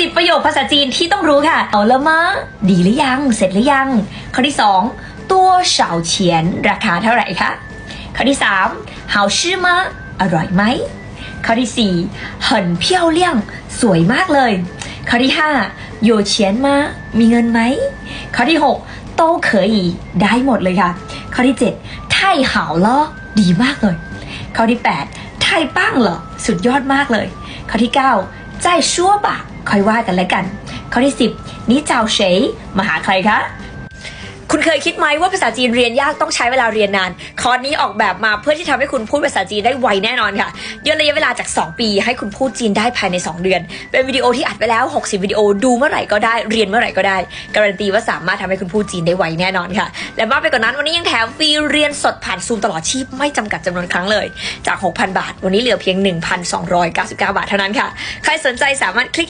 สิบประโยคภาษาจีนที่ต้องรู้ค่ะ เอาละมะดีหรือยัง เสร็จหรือยัง ข้อที่สองตัวเฉาเฉียน ราคาเท่าไหร่คะ ข้อที่สามหาชื่อมะอร่อยไหม ข้อที่สี่เหินเพี้ยวเลี่ยง สวยมากเลย ข้อที่ห้าโยเฉียนมะมีเงินไหม ข้อที่หกโตเขยีได้หมดเลยค่ะ ข้อที่เจ็ดไทเหาเลาะดีมากเลย ข้อที่แปดไทปั้งเหรอสุดยอดมากเลย ข้อที่เก้าใจชั่วปาก ค่อยว่ากันแล้วกัน ข้อที่สิบนี่เจ้าเฉยมาหาใครคะคุณเคยคิดไหมว่าภาษาจีนเรียนยากต้องใช้เวลาเรียนนาน คอร์สนี้ออกแบบมาเพื่อที่ทำให้คุณพูดภาษาจีนได้ไวแน่นอนค่ะย่นระยะเวลาจาก 2 ปี ให้คุณพูดจีนได้ภายใน 2 เดือน เป็นวิดีโอที่อัดไปแล้ว 60 วิดีโอดูเมื่อไหร่ก็ได้เรียนเมื่อไหร่ก็ได้ การันตีว่าสามารถทำให้คุณพูดจีนได้ไวแน่นอนค่ะ และมากไปกว่านั้นวันนี้ยังแถมฟรีเรียนสดผ่านซูมตลอดชีพไม่จำกัดจำนวนครั้งเลย จาก 6,000 บาท วันนี้เหลือเพียง 1,299 บาทเท่านั้นค่ะ ใครสนใจสามารถคลิก